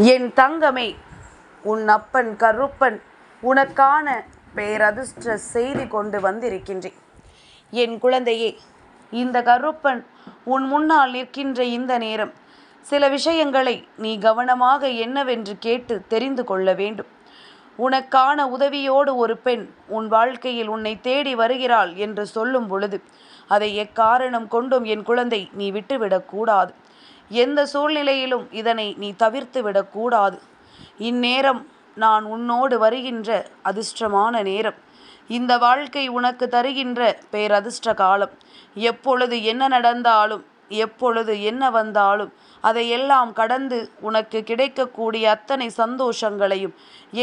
என் தங்கமே உன் அப்பன் கருப்பன் உனக்கான பேரதிர்ஷ்ட செய்தி கொண்டு வந்திருக்கின்றேன். என் குழந்தையே இந்த கருப்பன் உன் முன்னால் நிற்கின்ற இந்த நேரம் சில விஷயங்களை நீ கவனமாக என்னவென்று கேட்டு தெரிந்து கொள்ள வேண்டும். உனக்கான உதவியோடு ஒரு பெண் உன் வாழ்க்கையில் உன்னை தேடி வருகிறாள் என்று சொல்லும் பொழுது அதை எக்காரணம் கொண்டும் என் குழந்தை நீ விட்டுவிடக்கூடாது எந்த சூழ்நிலையிலும் இதனை நீ தவிர்த்து விடக்கூடாது. இந்நேரம் நான் உன்னோடு வருகின்ற அதிர்ஷ்டமான நேரம். இந்த வாழ்க்கை உனக்கு தருகின்ற பேரதிர்ஷ்ட காலம். எப்பொழுது என்ன நடந்தாலும் எப்பொழுது என்ன வந்தாலும் அதையெல்லாம் கடந்து உனக்கு கிடைக்கக்கூடிய அத்தனை சந்தோஷங்களையும்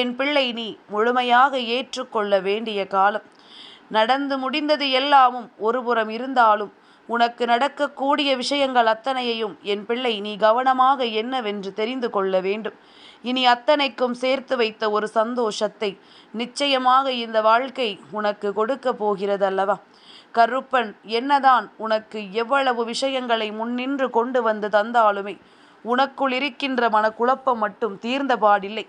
என் பிள்ளை நீ முழுமையாக ஏற்றுக்கொள்ள வேண்டிய காலம். நடந்து முடிந்தது எல்லாமும் ஒருபுறம் இருந்தாலும் உனக்கு நடக்கக்கூடிய விஷயங்கள் அத்தனையையும் என் பிள்ளை நீ கவனமாக என்னவென்று தெரிந்து கொள்ள வேண்டும். இனி அத்தனைக்கும் சேர்த்து வைத்த ஒரு சந்தோஷத்தை நிச்சயமாக இந்த வாழ்க்கை உனக்கு கொடுக்க போகிறது அல்லவா கருப்பன் என்னதான் உனக்கு எவ்வளவு விஷயங்களை முன்னின்று கொண்டு வந்து தந்தாலுமே உனக்குள் இருக்கின்ற மனக்குழப்பம் மட்டும் தீர்ந்த பாடில்லை.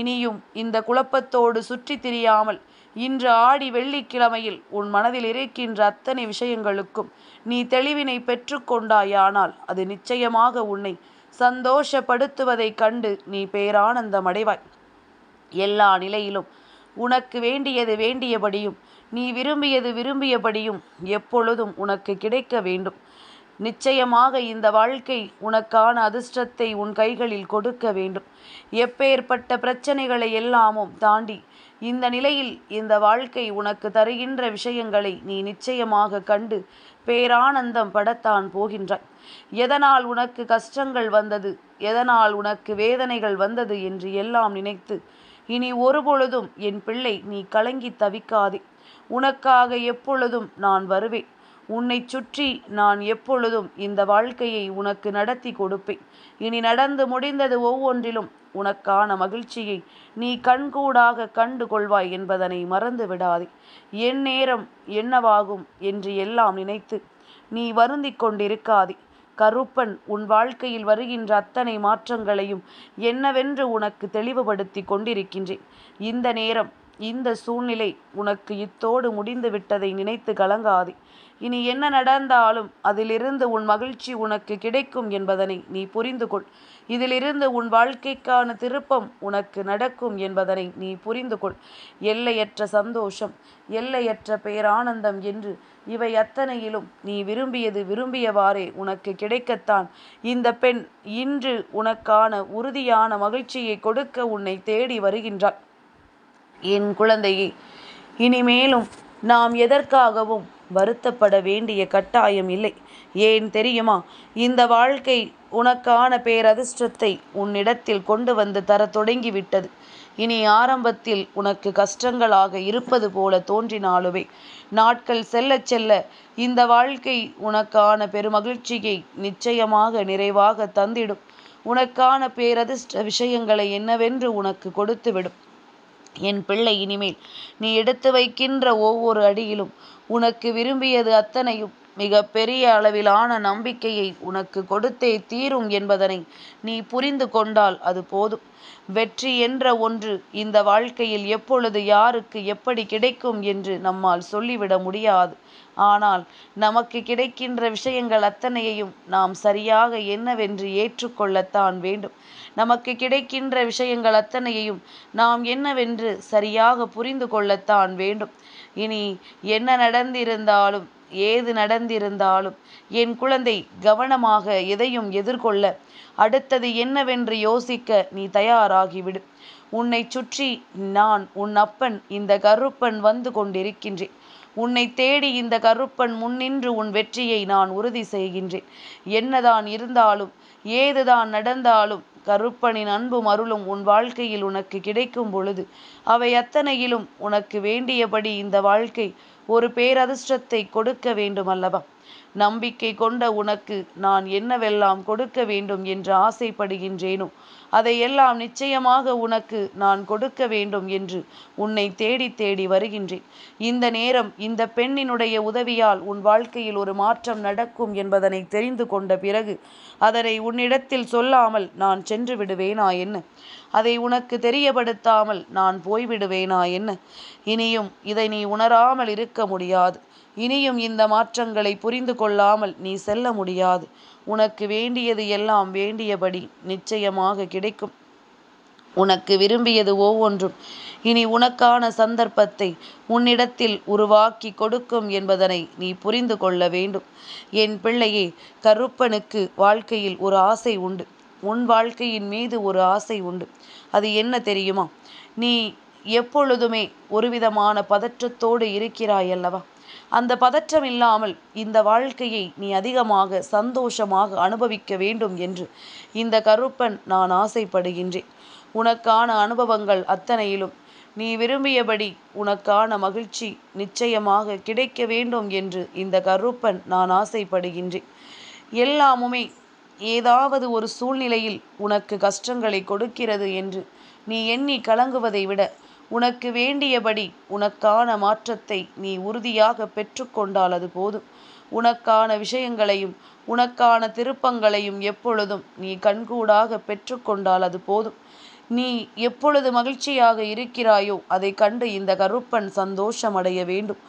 இனியும் இந்த குழப்பத்தோடு சுற்றி திரியாமல் இன்று ஆடி வெள்ளிக்கிழமையில் உன் மனதில் இருக்கின்ற அத்தனை விஷயங்களுக்கும் நீ தெளிவினை பெற்றுக்கொண்டாயானால் அது நிச்சயமாக உன்னை சந்தோஷப்படுத்துவதைக் கண்டு நீ பேரானந்தம் அடைவாய். எல்லா நிலையிலும் உனக்கு வேண்டியது வேண்டியபடியும் நீ விரும்பியது விரும்பியபடியும் எப்பொழுதும் உனக்கு கிடைக்க வேண்டும். நிச்சயமாக இந்த வாழ்க்கை உனக்கான அதிர்ஷ்டத்தை உன் கைகளில் கொடுக்க வேண்டும். எப்பேற்பட்ட பிரச்சனைகளை எல்லாமும் தாண்டி இந்த நிலையில் இந்த வாழ்க்கை உனக்கு தருகின்ற விஷயங்களை நீ நிச்சயமாக கண்டு பேரானந்தம் படத்தான் போகின்றாய். எதனால் உனக்கு கஷ்டங்கள் வந்தது? எதனால் உனக்கு வேதனைகள் வந்தது என்று எல்லாம் நினைத்து இனி ஒருபொழுதும் என் பிள்ளை நீ கலங்கி தவிக்காதே. உனக்காக எப்பொழுதும் நான் வருவேன். உன்னை சுற்றி நான் எப்பொழுதும் இந்த வாழ்க்கையை உனக்கு நடத்தி கொடுப்பேன். இனி நடந்து முடிந்தது ஒவ்வொன்றிலும் உனக்கான மகிழ்ச்சியை நீ கண்கூடாக கண்டு கொள்வாய் என்பதனை மறந்து விடாதே என் நேரம் என்னவாகும் என்று எல்லாம் நினைத்து நீ வருந்திக் கொண்டிருக்காதே. கருப்பன் உன் வாழ்க்கையில் வருகின்ற அத்தனை மாற்றங்களையும் என்னவென்று உனக்கு தெளிவுபடுத்தி கொண்டிருக்கின்றேன். இந்த நேரம் இந்த சூழ்நிலை உனக்கு இத்தோடு முடிந்து விட்டதை நினைத்து கலங்காதே. இனி என்ன நடந்தாலும் அதிலிருந்து உன் மகிழ்ச்சி உனக்கு கிடைக்கும் என்பதனை நீ புரிந்து கொள். இதிலிருந்து உன் வாழ்க்கைக்கான திருப்பம் உனக்கு நடக்கும் என்பதனை நீ புரிந்து கொள். எல்லையற்ற சந்தோஷம் எல்லையற்ற பேரானந்தம் என்று இவை அத்தனையிலும் நீ விரும்பியது விரும்பியவாறே உனக்கு கிடைக்கத்தான். இந்த பெண் இன்று உனக்கான உறுதியான மகிழ்ச்சியை கொடுக்க உன்னை தேடி வருகின்றாள். என் குழந்தையே இனிமேலும் நாம் எதற்காகவும் வருத்தப்பட வேண்டிய கட்டாயம் இல்லை. ஏன் தெரியுமா? இந்த வாழ்க்கை உனக்கான பேரதிர்ஷ்டத்தை உன்னிடத்தில் கொண்டு வந்து தர தொடங்கிவிட்டது. இனி ஆரம்பத்தில் உனக்கு கஷ்டங்களாக இருப்பது போல தோன்றினாலுமே நாட்கள் செல்ல செல்ல இந்த வாழ்க்கை உனக்கான பெருமகிழ்ச்சியை நிச்சயமாக நிறைவாக தந்திடும். உனக்கான பேரதிர்ஷ்ட விஷயங்களை என்னவென்று உனக்கு கொடுத்துவிடும். என் பிள்ளை இனிமேல் நீ எடுத்து வைக்கின்ற ஒவ்வொரு அடியிலும் உனக்கு விரும்பியது அத்தனையும் மிக பெரிய அளவிலான நம்பிக்கையை உனக்கு கொடுத்தே தீரும் என்பதனை நீ புரிந்து கொண்டால் அது போதும். வெற்றி என்ற ஒன்று இந்த வாழ்க்கையில் எப்பொழுது யாருக்கு எப்படி கிடைக்கும் என்று நம்மால் சொல்லிவிட முடியாது. ஆனால் நமக்கு கிடைக்கின்ற விஷயங்கள் அத்தனையையும் நாம் சரியாக என்னவென்று ஏற்றுக்கொள்ளத்தான் வேண்டும். நமக்கு கிடைக்கின்ற விஷயங்கள் அத்தனையையும் நாம் என்னவென்று சரியாக புரிந்து கொள்ளத்தான் வேண்டும். இனி என்ன நடந்திருந்தாலும் ஏது நடந்திருந்தாலும் என் குழந்தை கவனமாக எதையும் எதிர்கொள்ள அடுத்தது என்னவென்று யோசிக்க நீ தயாராகிவிடு. உன்னை சுற்றி நான் உன் அப்பன் இந்த கருப்பன் வந்து கொண்டிருக்கின்றேன். உன்னை தேடி இந்த கருப்பன் முன்னின்று உன் வெற்றியை நான் உறுதி செய்கின்றேன். என்னதான் இருந்தாலும் ஏதுதான் நடந்தாலும் கருப்பனின் அன்பும் அருளும் உன் வாழ்க்கையில் உனக்கு கிடைக்கும் பொழுது அவை அத்தனையிலும் உனக்கு வேண்டியபடி இந்த வாழ்க்கை ஒரு பேரதிர்ஷ்டத்தை கொடுக்க வேண்டும் அல்லவா நம்பிக்கை கொண்ட உனக்கு நான் என்னவெல்லாம் கொடுக்க வேண்டும் என்று ஆசைப்படுகின்றேனோ? அதையெல்லாம் நிச்சயமாக உனக்கு நான் கொடுக்க வேண்டும் என்று உன்னை தேடி தேடி வருகின்றேன். இந்த நேரம் இந்த பெண்ணினுடைய உதவியால் உன் வாழ்க்கையில் ஒரு மாற்றம் நடக்கும் என்பதனை தெரிந்து கொண்ட பிறகு அதனை உன்னிடத்தில் சொல்லாமல் நான் சென்று விடுவேனா என்ன? அதை உனக்கு தெரியப்படுத்தாமல் நான் போய்விடுவேனா என்ன? இனியும் இதை நீ உணராமல் இருக்க முடியாது. இனியும் இந்த மாற்றங்களை புரிந்து கொள்ளாமல் நீ செல்ல முடியாது. உனக்கு வேண்டியது எல்லாம் வேண்டியபடி நிச்சயமாக கிடைக்கும். உனக்கு விரும்பியது ஒவ்வொன்றும். இனி உனக்கான சந்தர்ப்பத்தை உன்னிடத்தில் உருவாக்கி கொடுக்கும் என்பதனை நீ புரிந்து கொள்ள வேண்டும். என் பிள்ளையே கருப்பனுக்கு வாழ்க்கையில் ஒரு ஆசை உண்டு. உன் வாழ்க்கையின் மீது ஒரு ஆசை உண்டு. அது என்ன தெரியுமா? நீ எப்பொழுதுமே ஒருவிதமான பதற்றத்தோடு இருக்கிறாய் அல்லவா? அந்த பதற்றம் இல்லாமல் இந்த வாழ்க்கையை நீ அதிகமாக சந்தோஷமாக அனுபவிக்க வேண்டும் என்று இந்த கருப்பன் நான் ஆசைப்படுகின்றேன். உனக்கான அனுபவங்கள் அத்தனையிலும் நீ விரும்பியபடி உனக்கான மகிழ்ச்சி நிச்சயமாக கிடைக்க வேண்டும் என்று இந்த கருப்பன் நான் ஆசைப்படுகின்றேன். எல்லாமுமே ஏதாவது ஒரு சூழ்நிலையில் உனக்கு கஷ்டங்களை கொடுக்கிறது என்று நீ எண்ணி கலங்குவதை விட உனக்கு வேண்டியபடி உனக்கான மாற்றத்தை நீ உறுதியாக பெற்றுக்கொண்டால் அது போதும். உனக்கான விஷயங்களையும் உனக்கான திருப்பங்களையும் எப்பொழுதும் நீ கண்கூடாக பெற்றுக்கொண்டால் அது போதும். நீ எப்பொழுது மகிழ்ச்சியாக இருக்கிறாயோ அதை கண்டு இந்த கருப்பன் சந்தோஷமடைய வேண்டும்.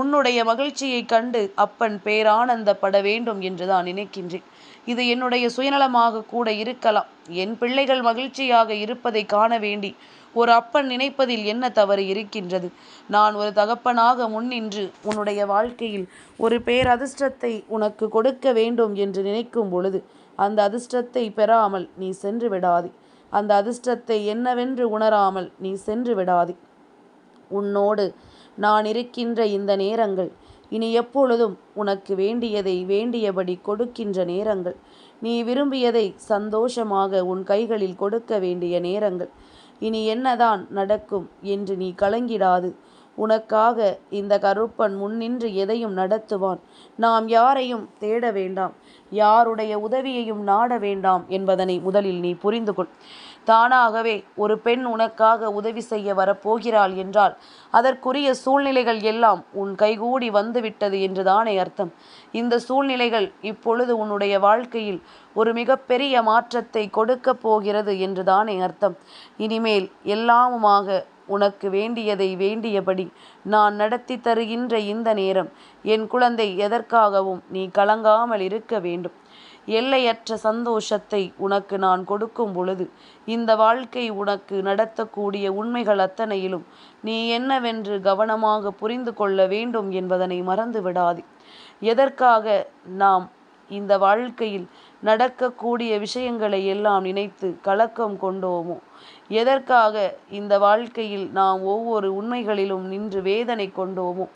உன்னுடைய மகிழ்ச்சியை கண்டு அப்பன் பேரானந்தப்பட வேண்டும் என்று தான் நினைக்கின்றேன். இது என்னுடைய சுயநலமாக கூட இருக்கலாம். என் பிள்ளைகள் மகிழ்ச்சியாக இருப்பதை காண வேண்டி ஒரு அப்பன் நினைப்பதில் என்ன தவறு இருக்கின்றது? நான் ஒரு தகப்பனாக முன்னின்று உன்னுடைய வாழ்க்கையில் ஒரு பேரதிர்ஷ்டத்தை உனக்கு கொடுக்க வேண்டும் என்று நினைக்கும் பொழுது அந்த அதிர்ஷ்டத்தை பெறாமல் நீ சென்று விடாதே. அந்த அதிர்ஷ்டத்தை என்னவென்று உணராமல் நீ சென்று விடாதே. உன்னோடு நான் இருக்கின்ற இந்த நேரங்கள் இனி எப்பொழுதும் உனக்கு வேண்டியதை வேண்டியபடி கொடுக்கின்ற நேரங்கள் நீ விரும்பியதை சந்தோஷமாக உன் கைகளில் கொடுக்க வேண்டிய நேரங்கள் இனி என்னதான் நடக்கும் என்று நீ கலங்கிடாது. உனக்காக இந்த கருப்பன் முன்னின்று எதையும் நடத்துவான். நாம் யாரையும் தேட வேண்டாம். யாருடைய உதவியையும் நாட வேண்டாம் என்பதனை முதலில் நீ புரிந்து கொள் தானாகவே ஒரு பெண் உனக்காக உதவி செய்ய வரப்போகிறாள் என்றால் அதற்குரிய சூழ்நிலைகள் எல்லாம் உன் கைகூடி வந்துவிட்டது என்றுதானே அர்த்தம். இந்த சூழ்நிலைகள் இப்பொழுது உன்னுடைய வாழ்க்கையில் ஒரு மிகப்பெரிய மாற்றத்தை கொடுக்கப் போகிறது என்றுதானே அர்த்தம். இனிமேல் எல்லாமுமாக உனக்கு வேண்டியதை வேண்டியபடி நான் நடத்தி தருகின்ற இந்த நேரம் என் குழந்தை எதற்காகவும் நீ கலங்காமல் இருக்க வேண்டும். எல்லையற்ற சந்தோஷத்தை உனக்கு நான் கொடுக்கும் பொழுது இந்த வாழ்க்கை உனக்கு நடத்தக்கூடிய உண்மைகள் அத்தனையிலும் நீ என்னவென்று கவனமாக புரிந்து கொள்ள வேண்டும் என்பதனை மறந்து விடாதே எதற்காக நாம் இந்த வாழ்க்கையில் நடக்கக்கூடிய விஷயங்களை எல்லாம் நினைத்து கலக்கம் கொண்டோமோ எதற்காக இந்த வாழ்க்கையில் நாம் ஒவ்வொரு உண்மைகளிலும் நின்று வேதனை கொண்டோமோ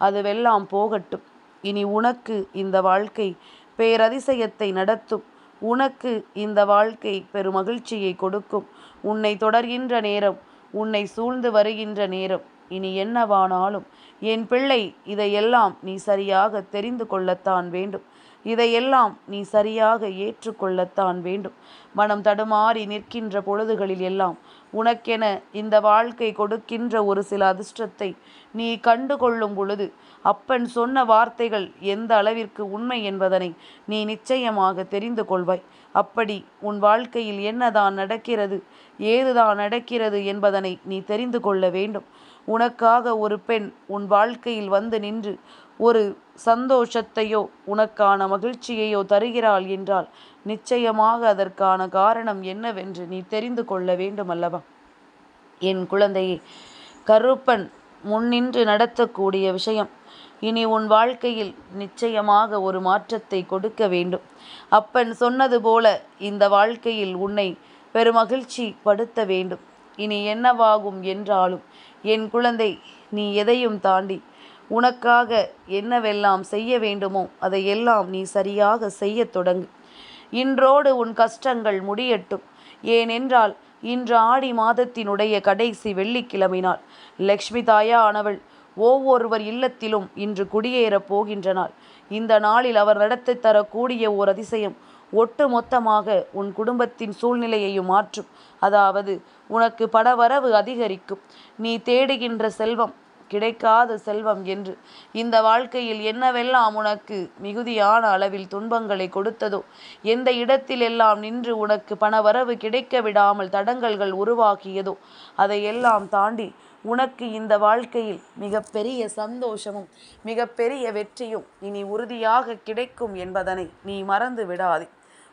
அதுவெல்லாம் போகட்டும். இனி உனக்கு இந்த வாழ்க்கை பேரதிசயத்தை நடத்தும். உனக்கு இந்த வாழ்க்கை பெருமகிழ்ச்சியை கொடுக்கும். உன்னை தொடர்கின்ற நேரம் உன்னை சூழ்ந்து வருகின்ற நேரம். இனி என்னவானாலும் என் பிள்ளை இதையெல்லாம் நீ சரியாக தெரிந்து கொள்ளத்தான் வேண்டும். இதையெல்லாம் நீ சரியாக ஏற்றுக்கொள்ளத்தான் வேண்டும். மனம் தடுமாறி நிற்கின்ற பொழுதுகளில் எல்லாம் உனக்கென இந்த வாழ்க்கை கொடுக்கின்ற ஒரு சில அதிர்ஷ்டத்தை நீ கண்டு கொள்ளும் பொழுது அப்பன் சொன்ன வார்த்தைகள் எந்த அளவிற்கு உண்மை என்பதனை நீ நிச்சயமாக தெரிந்து கொள்வாய். அப்படி உன் வாழ்க்கையில் என்னதான் நடக்கிறது ஏதுதான் நடக்கிறது என்பதனை நீ தெரிந்து கொள்ள வேண்டும். உனக்காக ஒரு பெண் உன் வாழ்க்கையில் வந்து நின்று ஒரு சந்தோஷத்தையோ உனக்கான மகிழ்ச்சியையோ தருகிறாள் என்றால் நிச்சயமாக அதற்கான காரணம் என்னவென்று நீ தெரிந்து கொள்ள வேண்டும் அல்லவா என் குழந்தையே கருப்பன் முன்னின்று நடத்தக்கூடிய விஷயம். இனி உன் வாழ்க்கையில் நிச்சயமாக ஒரு மாற்றத்தை கொடுக்க வேண்டும். அப்பன் சொன்னது போல இந்த வாழ்க்கையில் உன்னை பெருமகிழ்ச்சி படுத்த வேண்டும். இனி என்னவாகும் என்றாலும் என் குழந்தை நீ எதையும் தாண்டி உனக்காக என்னவெல்லாம் செய்ய வேண்டுமோ அதையெல்லாம் நீ சரியாக செய்ய தொடங்கு. இன்றோடு உன் கஷ்டங்கள் முடியட்டும். ஏனென்றால் இன்று ஆடி மாதத்தினுடைய கடைசி வெள்ளிக்கிழமை நாள் லக்ஷ்மி தாயானவள் ஒவ்வொருவர் இல்லத்திலும் இன்று குடியேறப் போகின்ற நாள் இந்த நாளில் அவர் நடத்தி தரக்கூடிய ஓர் அதிசயம் ஒட்டு மொத்தமாக உன் குடும்பத்தின் சூழ்நிலையையும் மாற்றும். அதாவது உனக்கு பணவரவு அதிகரிக்கும். நீ தேடுகின்ற செல்வம் கிடைக்காத செல்வம் என்று. இந்த வாழ்க்கையில் என்னவெல்லாம் உனக்கு மிகுதியான அளவில் துன்பங்களை கொடுத்ததோ எந்த இடத்திலெல்லாம் நின்று உனக்கு பணவரவு கிடைக்க விடாமல் தடங்கல்கள் உருவாக்கியதோ அதையெல்லாம் தாண்டி உனக்கு இந்த வாழ்க்கையில் மிகப்பெரிய சந்தோஷமும் மிகப்பெரிய வெற்றியும் இனி உறுதியாக கிடைக்கும் என்பதனை நீ மறந்து விடாதே.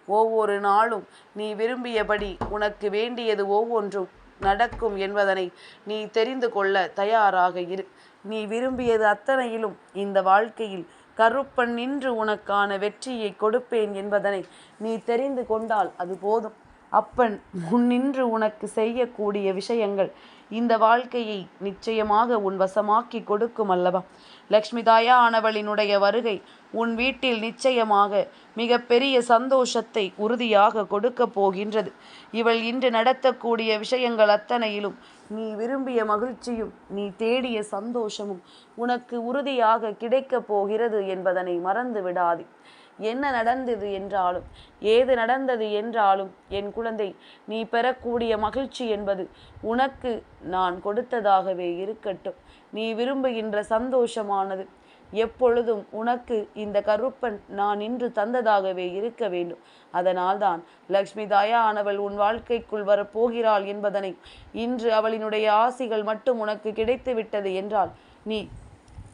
ஒவ்வொரு நாளும் நீ விரும்பியபடி உனக்கு வேண்டியது ஒவ்வொன்றும் நடக்கும் என்பதனை நீ தெரிந்து கொள்ள தயாராக இரு. நீ விரும்பியது அத்தனையிலும் இந்த வாழ்க்கையில் கருப்பன் நின்று உனக்கான வெற்றியை கொடுப்பேன் என்பதனை நீ தெரிந்து கொண்டால் அது போதும். அப்பன் முன்னின்று உனக்கு செய்யக்கூடிய விஷயங்கள் இந்த வாழ்க்கையை நிச்சயமாக உன் வசமாக்கி கொடுக்கும் அல்லவா? லக்ஷ்மி தாயானவளினுடைய வருகை உன் வீட்டில் நிச்சயமாக மிக பெரிய சந்தோஷத்தை உறுதியாக கொடுக்க போகின்றது. இவள் இன்று நடத்தக்கூடிய விஷயங்கள் அத்தனையிலும் நீ விரும்பிய மகிழ்ச்சியும் நீ தேடிய சந்தோஷமும் உனக்கு உறுதியாக கிடைக்கப் போகிறது என்பதனை மறந்து விடாதே என்ன நடந்தது என்றாலும்? ஏது நடந்தது என்றாலும் என் குழந்தை நீ பெறக்கூடிய மகிழ்ச்சி என்பது உனக்கு நான் கொடுத்ததாகவே இருக்கட்டும். நீ விரும்புகின்ற சந்தோஷமானது எப்பொழுதும் உனக்கு இந்த கருப்பன் நான் இன்று தந்ததாகவே இருக்க வேண்டும். அதனால்தான் லக்ஷ்மி தயானவள் உன் வாழ்க்கைக்குள் வரப்போகிறாள் என்பதனை இன்று அவளினுடைய ஆசிகள் மட்டும் உனக்கு கிடைத்து விட்டது என்றால் நீ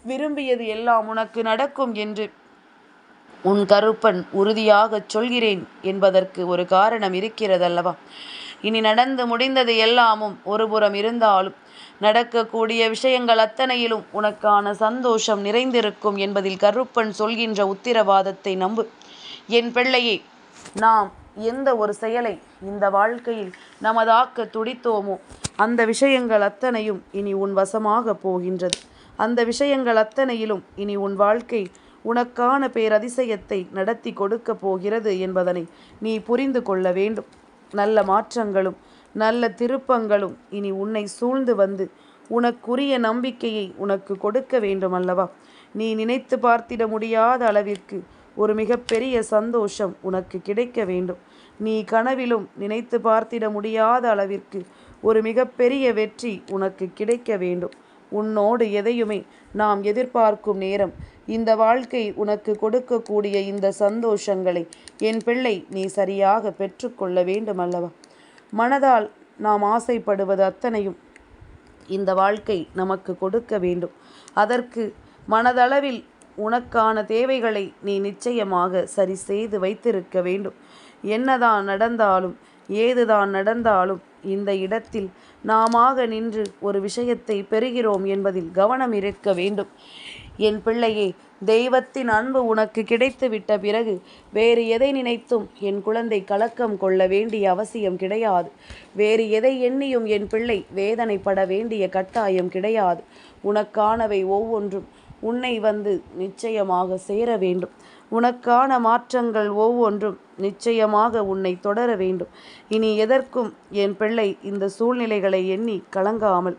விரும்பியது எல்லாம் உனக்கு நடக்கும் என்று உன் கருப்பன் உறுதியாகச் சொல்கிறேன் என்பதற்கு ஒரு காரணம் இருக்கிறதல்லவா? இனி நடந்து முடிந்தது எல்லாமும் ஒருபுறம் இருந்தாலும் நடக்கக்கூடிய விஷயங்கள் அத்தனையிலும் உனக்கான சந்தோஷம் நிறைந்திருக்கும் என்பதில் கருப்பன் சொல்கின்ற உத்திரவாதத்தை நம்பு. என் பிள்ளையே நாம் எந்த ஒரு செயலை இந்த வாழ்க்கையில் நமதாக்க துடித்தோமோ அந்த விஷயங்கள் அத்தனையும் இனி உன் வசமாக போகின்றது. அந்த விஷயங்கள் அத்தனையிலும் இனி உன் வாழ்க்கை உனக்கான பேரதிசயத்தை நடத்தி கொடுக்கப் போகிறது என்பதனை நீ புரிந்து கொள்ள வேண்டும். நல்ல மாற்றங்களும் நல்ல திருப்பங்களும் இனி உன்னை சூழ்ந்து வந்து உனக்குரிய நம்பிக்கையை உனக்கு கொடுக்க வேண்டும் அல்லவா நீ நினைத்து பார்த்திட முடியாத அளவிற்கு ஒரு மிகப்பெரிய சந்தோஷம் உனக்கு கிடைக்க வேண்டும். நீ கனவிலும் நினைத்து பார்த்திட முடியாத அளவிற்கு ஒரு மிகப்பெரிய வெற்றி உனக்கு கிடைக்க வேண்டும். உன்னோடு எதையுமே நாம் எதிர்பார்க்கும் நேரம். இந்த வாழ்க்கை உனக்கு கொடுக்கக்கூடிய இந்த சந்தோஷங்களை என் பிள்ளை நீ சரியாக பெற்றுக்கொள்ள வேண்டும் அல்லவா மனதால் நாம் ஆசைப்படுவது அத்தனையும் இந்த வாழ்க்கை நமக்கு கொடுக்க வேண்டும். அதற்கு மனதளவில் உனக்கான தேவைகளை நீ நிச்சயமாக சரி செய்து வைத்திருக்க வேண்டும். என்னதான் நடந்தாலும் ஏதுதான் நடந்தாலும் இந்த இடத்தில் நாமாக நின்று ஒரு விஷயத்தை பெறுகிறோம் என்பதில் கவனம் இருக்க வேண்டும். என் பிள்ளையே தெய்வத்தின் அன்பு உனக்கு கிடைத்து விட்ட பிறகு வேறு எதை நினைத்தும் என் குழந்தை கலக்கம் கொள்ள வேண்டிய அவசியம் கிடையாது. வேறு எதை எண்ணியும் என் பிள்ளை வேதனைப்பட வேண்டிய கட்டாயம் கிடையாது. உனக்கானவை ஒவ்வொன்றும் உன்னை வந்து நிச்சயமாக சேர வேண்டும். உனக்கான மாற்றங்கள் ஒவ்வொன்றும் நிச்சயமாக உன்னை தொடர வேண்டும். இனி எதற்கும் என் பிள்ளை இந்த சூழ்நிலைகளை எண்ணி கலங்காமல்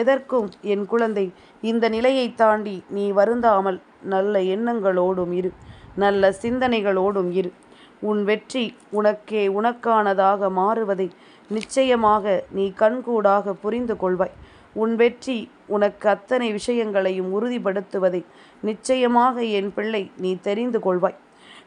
எதற்கும் என் குழந்தை இந்த நிலையை தாண்டி நீ வருந்தாமல் நல்ல எண்ணங்களோடும் இரு நல்ல சிந்தனைகளோடும் இரு. உன் வெற்றி உனக்கே உனக்கானதாக மாறுவதை நிச்சயமாக நீ கண்கூடாக புரிந்து கொள்வாய். உன் வெற்றி உனக்கு அத்தனை விஷயங்களையும் உறுதிப்படுத்துவதை நிச்சயமாக என் பிள்ளை நீ தெரிந்து கொள்வாய்.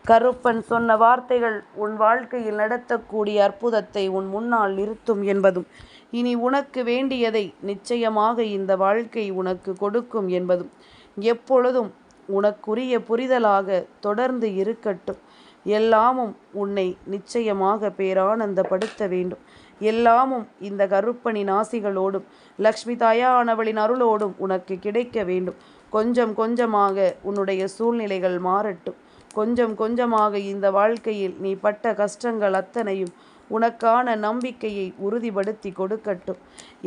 கருப்பன் சொன்ன வார்த்தைகள் உன் வாழ்க்கையில் நடத்தக்கூடிய அற்புதத்தை உன் முன்னால் நிறுத்தும் என்பதும் இனி உனக்கு வேண்டியதை நிச்சயமாக இந்த வாழ்க்கை உனக்கு கொடுக்கும் என்பதும் எப்பொழுதும் உனக்குரிய புரிதலாக தொடர்ந்து இருக்கட்டும். எல்லாமும் உன்னை நிச்சயமாக பேரானந்தப்படுத்த வேண்டும். எல்லாமும் இந்த கருப்பணி நாசிகளோடும் லக்ஷ்மி தாயானவளின் அருளோடும் உனக்கு கிடைக்க வேண்டும். கொஞ்சம் கொஞ்சமாக உன்னுடைய சூழ்நிலைகள் மாறட்டும். கொஞ்சம் கொஞ்சமாக இந்த வாழ்க்கையில் நீ பட்ட கஷ்டங்கள் அத்தனையும் உனக்கான நம்பிக்கையை உறுதிப்படுத்தி கொடுக்கட்டும்.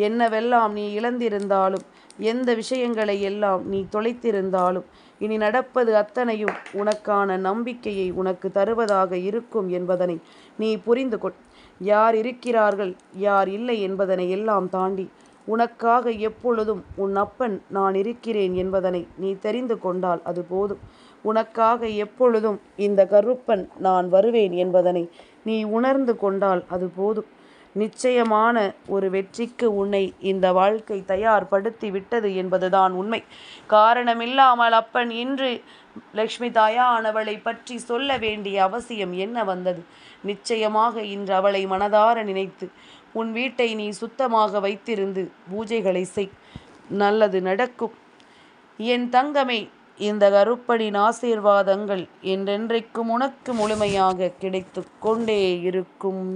என்னவெல்லாம் நீ இழந்திருந்தாலும் எந்த விஷயங்களை எல்லாம் நீ தொலைத்திருந்தாலும் இனி நடப்பது அத்தனையும் உனக்கான நம்பிக்கையை உனக்கு தருவதாக இருக்கும் என்பதனை நீ புரிந்து கொள். யார் இருக்கிறார்கள் யார் இல்லை என்பதனை எல்லாம் தாண்டி உனக்காக எப்பொழுதும் உன் அப்பன் நான் இருக்கிறேன் என்பதனை நீ தெரிந்து கொண்டால் அது போதும். உனக்காக எப்பொழுதும் இந்த கருப்பன் நான் வருவேன் என்பதனை நீ உணர்ந்து கொண்டால் அது போதும். நிச்சயமான ஒரு வெற்றிக்கு உன்னை இந்த வாழ்க்கை தயார்படுத்தி விட்டது என்பதுதான் உண்மை. காரணமில்லாமல் அப்பன் இன்று லக்ஷ்மி தாயானவளை பற்றி சொல்ல வேண்டிய அவசியம் என்ன வந்தது? நிச்சயமாக இன்று அவளை மனதார நினைத்து உன் வீட்டை நீ சுத்தமாக வைத்திருந்து பூஜைகளை செய். நல்லது நடக்கும் என் தங்கமே இந்த கருப்பனின் ஆசீர்வாதங்கள் என்றென்றைக்கும் உனக்கு முழுமையாக கிடைத்து கொண்டே இருக்கும்.